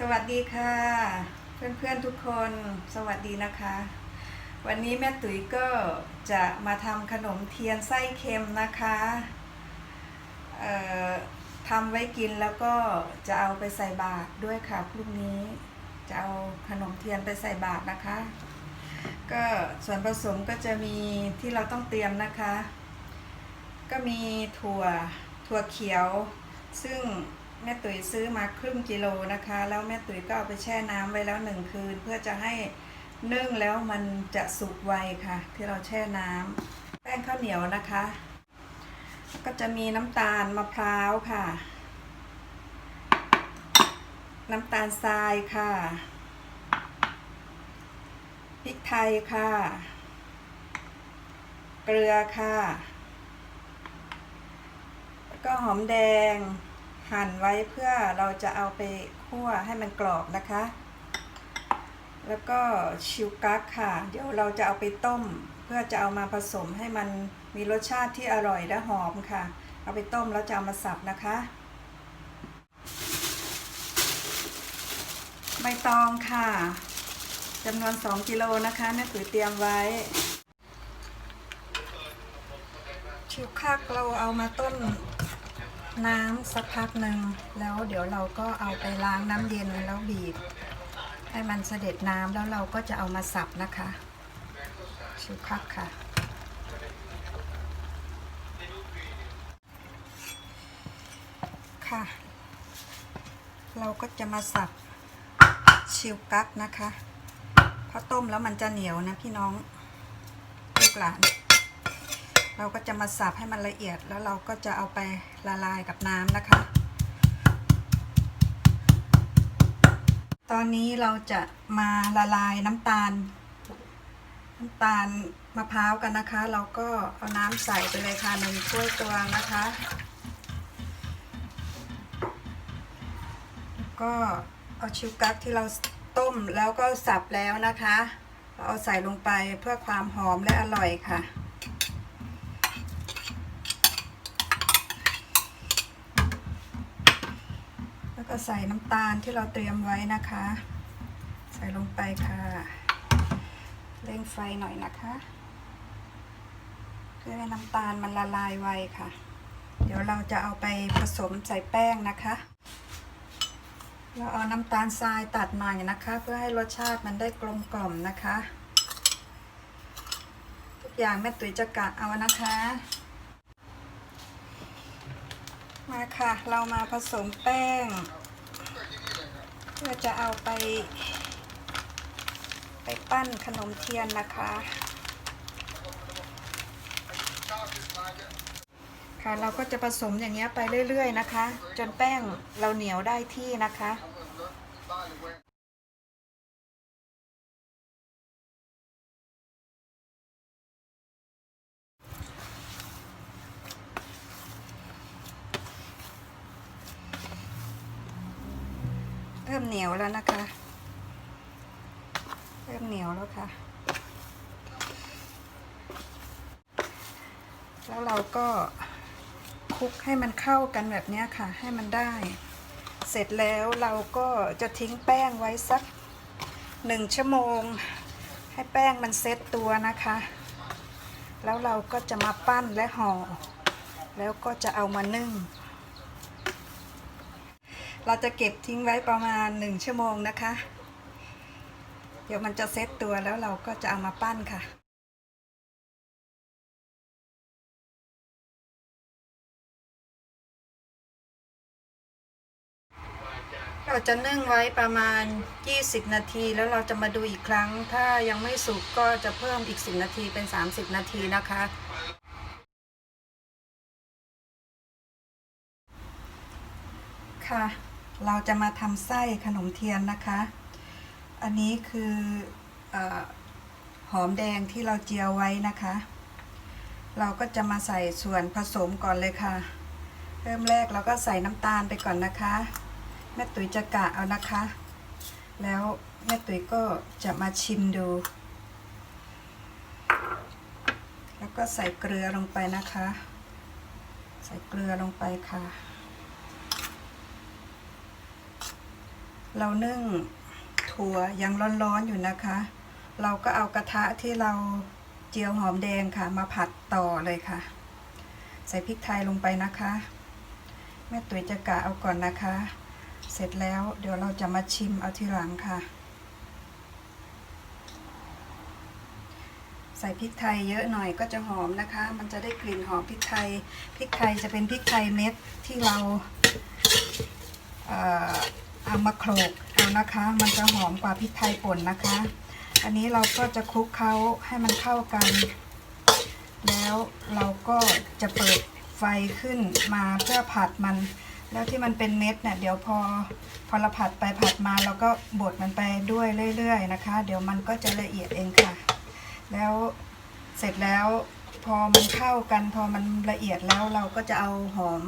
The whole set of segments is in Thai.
สวัสดีค่ะ เพื่อนๆทุกคนสวัสดีนะคะ วันนี้แม่ตุ๋ยก็จะมาทำขนมเทียนไส้เค็มนะคะทำไว้กินแล้วก็จะเอาไปใส่บาตรด้วยค่ะพรุ่งนี้จะเอาขนมเทียนไปใส่บาตรนะคะ ก็ส่วนผสมก็จะมีที่เราต้องเตรียมนะคะ ก็มีถั่วถั่วเขียว ซึ่ง แม่ตุ๋ยซื้อมาครึ่งกิโลนะคะ แล้วแม่ตุ๋ยก็เอาไปแช่น้ำไว้แล้วหนึ่งคืน เพื่อจะให้นึ่งแล้วมันจะสุกไวค่ะ ที่เราแช่น้ำแป้งข้าวเหนียวนะคะ ก็จะมีน้ำตาลมะพร้าวค่ะ น้ำตาลทรายค่ะพริกไทยค่ะ เกลือค่ะ แล้วก็หอมแดง หั่นไว้เพื่อเราจะเอาไปคั่วให้มันกรอบนะคะ แล้วก็ชิวกักค่ะ เดี๋ยวเราจะเอาไปต้ม เพื่อจะเอามาผสมให้มันมีรสชาติที่อร่อยและหอมค่ะ เอาไปต้มแล้วจะเอามาสับนะคะใบตองค่ะจำนวน 2 กิโลนะคะแม่ตุ๋ยเตรียมไว้ ชิวคักเราเอามาต้ม น้ำสักพักหนึ่งแล้วเดี๋ยวเราก็เอาไปล้างน้ำเย็นแล้วบีบ ให้มันเสด็จน้ำแล้วเราก็จะเอามาสับนะคะชิวคักค่ะ ค่ะ เราก็จะมาสับชิวกักนะคะเพราะต้มแล้วมันจะเหนียวนะพี่น้องลูกหลาน เราก็จะมาสับให้มันละเอียดแล้วเราก็จะเอาไปละลายกับน้ำนะคะ ตอนนี้เราจะมาละลายน้ำตาล น้ำตาลมะพร้าวกันนะคะ เราก็เอาน้ำใส่ไปเลยค่ะหนึ่งถ้วยตวงนะคะ ก็เอาชิวกักที่เราต้มแล้วก็สับแล้วนะคะเราเอาใส่ลงไปเพื่อความหอมและอร่อยค่ะ แล้วก็ ใส่น้ำตาลที่เราเตรียมไว้นะคะ ใส่ลงไปค่ะ เร่งไฟหน่อยนะคะ เพื่อให้น้ำตาลมันละลายไวค่ะ เดี๋ยวเราจะเอาไปผสมใส่แป้งนะคะ เราเอาน้ำตาลทรายตัดหน่อยนะคะ เพื่อให้รสชาติมันได้กลมกล่อมนะคะ ทุกอย่างแม่ตุ๋ยจะกะเอานะคะมาค่ะ เรามาผสมแป้ง เพื่อจะเอาไป ไปปั้นขนมเทียนนะคะ ค่ะเราก็จะผสมอย่างเงี้ยไปเรื่อยๆนะคะ จนแป้งเราเหนียวได้ที่นะคะ ริ่มเหนียวแล้วนะคะ เริ่มเหนียวแล้วค่ะ แล้วเราก็คลุกให้มันเข้ากันแบบนี้ค่ะ ให้มันได้ เสร็จแล้วเราก็จะทิ้งแป้งไว้สักหนึ่งชั่วโมง ให้แป้งมันเซ็ตตัวนะคะ แล้วเราก็จะมาปั้นและห่อ แล้วก็จะเอามานึ่ง เราจะเก็บทิ้งไว้ประมาณหนึ่งชั่วโมงนะคะ เดี๋ยวมันจะเซตตัวแล้วเราก็จะเอามาปั้นค่ะเราจะนึ่งไว้ประมาณ 20 นาที แล้วเราจะมาดูอีกครั้ง ถ้ายังไม่สุกก็จะเพิ่มอีก 10 นาทีเป็น 30 นาทีนะคะ ค่ะ เราจะมาทำไส้ขนมเทียนนะคะ อันนี้คืออหอมแดงที่เราเจียวไว้นะคะ เราก็จะมาใส่ส่วนผสมก่อนเลยค่ะ เริ่มแรกเราก็ใส่น้ำตาลไปก่อนนะคะ แม่ตุ๋ยจะกะเอานะคะ แล้วแม่ตุ๋ยก็จะมาชิมดู แล้วก็ใส่เกลือลงไปนะคะ ใส่เกลือลงไปค่ะ เรานึ่งถั่วยังร้อนๆอยู่นะคะ เราก็เอากระทะที่เราเจียวหอมแดงค่ะ มาผัดต่อเลยค่ะ ใส่พริกไทยลงไปนะคะ แม่ตุ๋ยจะกะเอาก่อนนะคะ เสร็จแล้วเดี๋ยวเราจะมาชิมเอาทีหลังค่ะ ใส่พริกไทยเยอะหน่อยก็จะหอมนะคะ มันจะได้กลิ่นหอมพริกไทย พริกไทยจะเป็นพริกไทยเม็ดที่เรา เอามาโขลกเอานะคะ มันจะหอมกว่าพริกไทยป่นนะคะ อันนี้เราก็จะคลุกเคล้าให้มันเข้ากัน แล้วเราก็จะเปิดไฟขึ้นมาเพื่อผัดมัน แล้วที่มันเป็นเม็ดเนี่ยเดี๋ยวพอพอเราผัดไปผัดมาเราก็บดมันไปด้วยเรื่อย ๆ นะคะ เดี๋ยวมันก็จะละเอียดเองค่ะ แล้วเสร็จแล้วพอมันเข้ากันพอมันละเอียดแล้วเราก็จะเอาหอม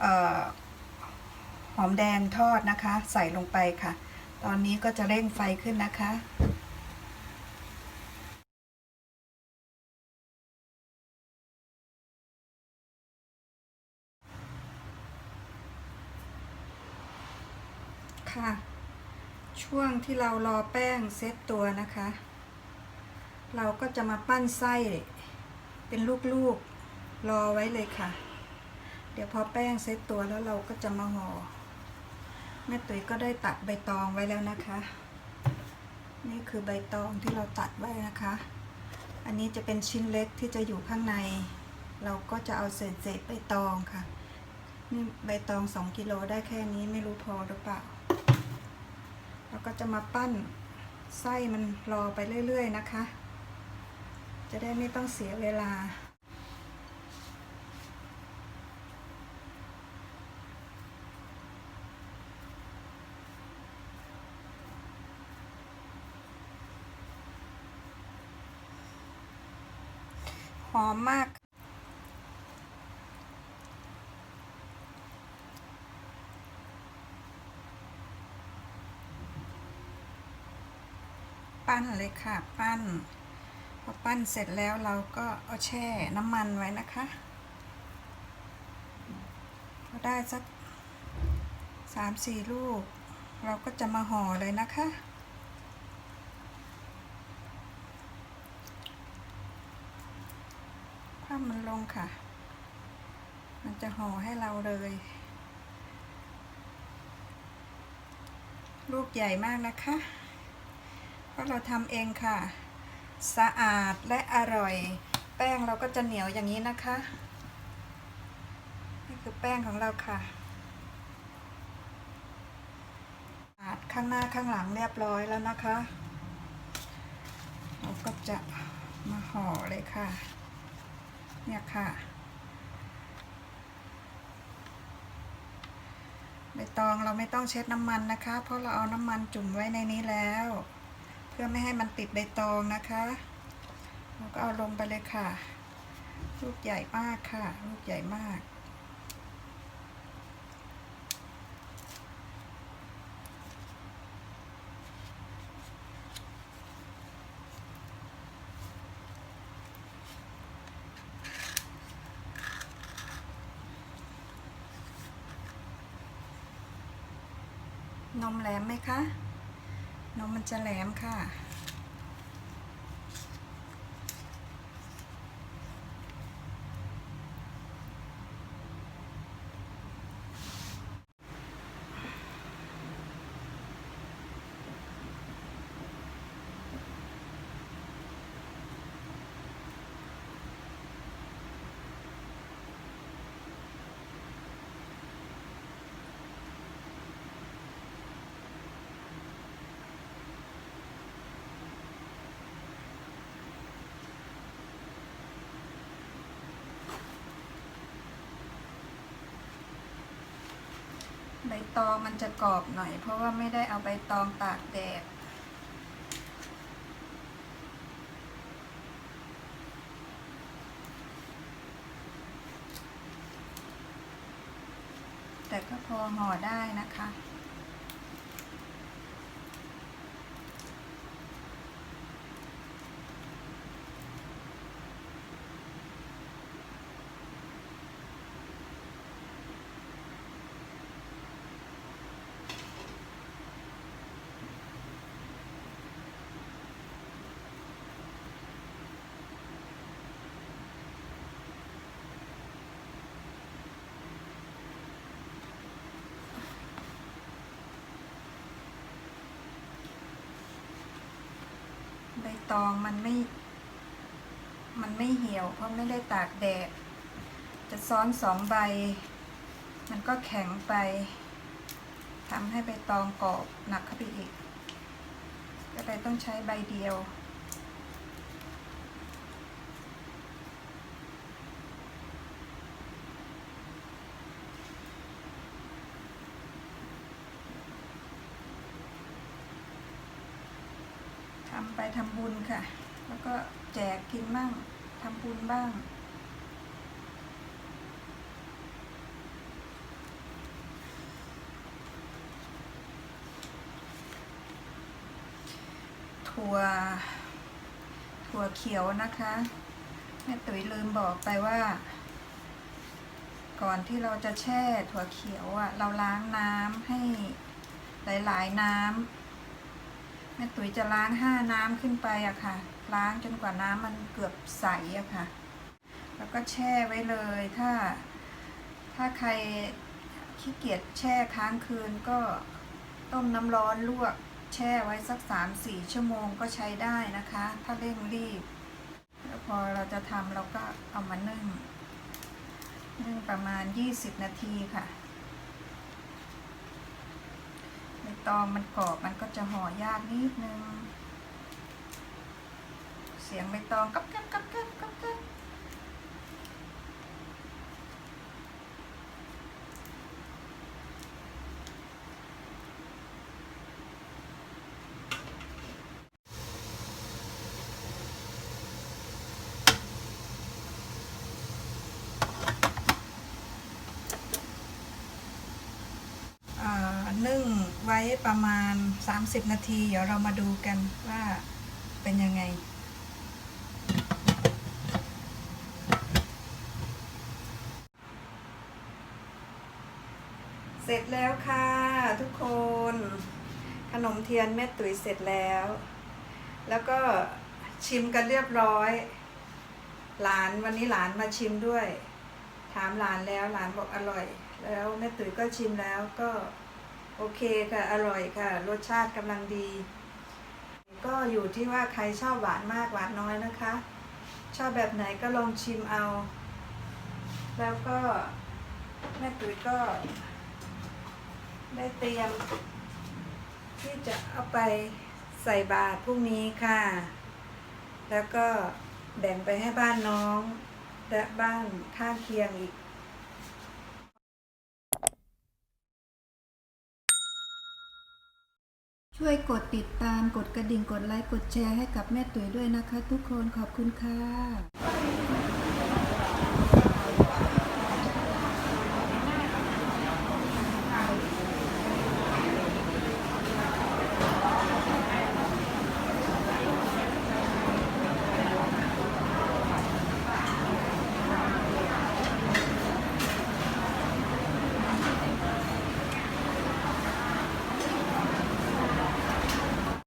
เอ่อ อมแดงทอดนะคะ ใส่ลงไปค่ะ ตอนนี้ก็จะเร่งไฟขึ้นนะคะ ค่ะ ช่วงที่เรารอแป้งเซตตัวนะคะ เราก็จะมาปั้นไส้เป็นลูกๆรอไว้เลยค่ะ เดี๋ยวพอแป้งเซตตัวแล้วเราก็จะมาห่อ แม่ตุ๋ยก็ได้ตัดใบตองไว้แล้วนะคะ นี่คือใบตองที่เราตัดไว้นะคะ อันนี้จะเป็นชิ้นเล็กที่จะอยู่ข้างใน เราก็จะเอาเศษเศษใบตองค่ะ นี่ใบตองสองกิโลได้แค่นี้ไม่รู้พอหรือเปล่าแล้วก็จะมาปั้นไส้มันรอไปเรื่อย ๆ นะคะ จะได้ไม่ต้องเสียเวลา หอมมาก ปั้นเลยค่ะ ปั้น พอปั้นเสร็จแล้วเราก็เอาแช่น้ำมันไว้นะคะพอได้สักสามสี่ลูก เราก็จะมาห่อเลยนะคะ คว่ำมันลงค่ะ มันจะห่อให้เราเลย ลูกใหญ่มากนะคะ เพราะเราทำเองค่ะ สะอาดและอร่อย แป้งเราก็จะเหนียวอย่างนี้นะคะ นี่คือแป้งของเราค่ะสะอาดข้างหน้าข้างหลังเรียบร้อยแล้วนะคะ เราก็จะมาห่อเลยค่ะ เนี่ยค่ะ ใบตองเราไม่ต้องเช็ดน้ำมันนะคะ เพราะเราเอาน้ำมันจุ่มไว้ในนี้แล้ว เพื่อไม่ให้มันติดใบตองนะคะเราก็เอาลงไปเลยค่ะ ลูกใหญ่มากค่ะ ลูกใหญ่มาก นมแหลมไหมคะ นมมันจะแหลมค่ะ ใบตองมันจะกรอบหน่อย เพราะว่าไม่ได้เอาใบตองตากแดดแต่ก็พอห่อได้นะคะ ตองมันไม่ มันไม่เหี่ยว เพราะไม่ได้ตากแดด จะซ้อนสองใบ มันก็แข็งไปทำให้ใบตองกรอบหนักขึ้นไปอีกก็เลยต้องใช้ใบเดียว ทำไปทำบุญค่ะ แล้วก็แจกกินบ้างทำบุญบ้าง ถั่ว ถั่วเขียวนะคะแม่ตุ๋ยลืมบอกไปว่า ก่อนที่เราจะแช่ถั่วเขียวอะ่ะ เราล้างน้ำให้หลาย ๆ น้ำ แม่ตุ๋ยจะล้างห้าน้ำขึ้นไปอะค่ะ ล้างจนกว่าน้ำมันเกือบใสอะค่ะ แล้วก็แช่ไว้เลยถ้า ถ้าใครขี้เกียจแช่ค้างคืนก็ต้มน้ำร้อนลวก แช่ไว้สักสามสี่ชั่วโมงก็ใช้ได้นะคะ ถ้าเร่งรีบ แล้วพอเราจะทำเราก็เอามานึ่งนึ่งประมาณ 20 นาทีค่ะ ใบ ตองมันกรอบมันก็จะห่อยากนิดนึง เสียงใบตองก๊อบแก๊บก๊อบแก๊บก๊อบแก๊บอ่านึ่งไว้ ประมาณ 30 นาที เดี๋ยวเรามาดูกันว่าเป็นยังไง เสร็จแล้วค่ะทุกคน ขนมเทียนแม่ตุ๋ยเสร็จแล้ว แล้วก็ชิมกันเรียบร้อย หลานวันนี้หลานมาชิมด้วย ถามหลานแล้วหลานบอกอร่อย แล้วแม่ตุ๋ยก็ชิมแล้วก็ โอเคค่ะ อร่อยค่ะ รสชาติกำลังดี ก็อยู่ที่ว่าใครชอบหวานมากหวานน้อยนะคะ ชอบแบบไหนก็ลองชิมเอา แล้วก็แม่ตุ๋ยก็ ได้เตรียม ที่จะเอาไปใส่บาตรพรุ่งนี้ค่ะ แล้วก็แบ่งไปให้บ้านน้อง และบ้านข้างเคียงอีก ช่วยกดติดตามกดกระดิ่งกดไลค์กดแชร์ให้กับแม่ตุ๋ยด้วยนะคะ ทุกคนขอบคุณค่ะ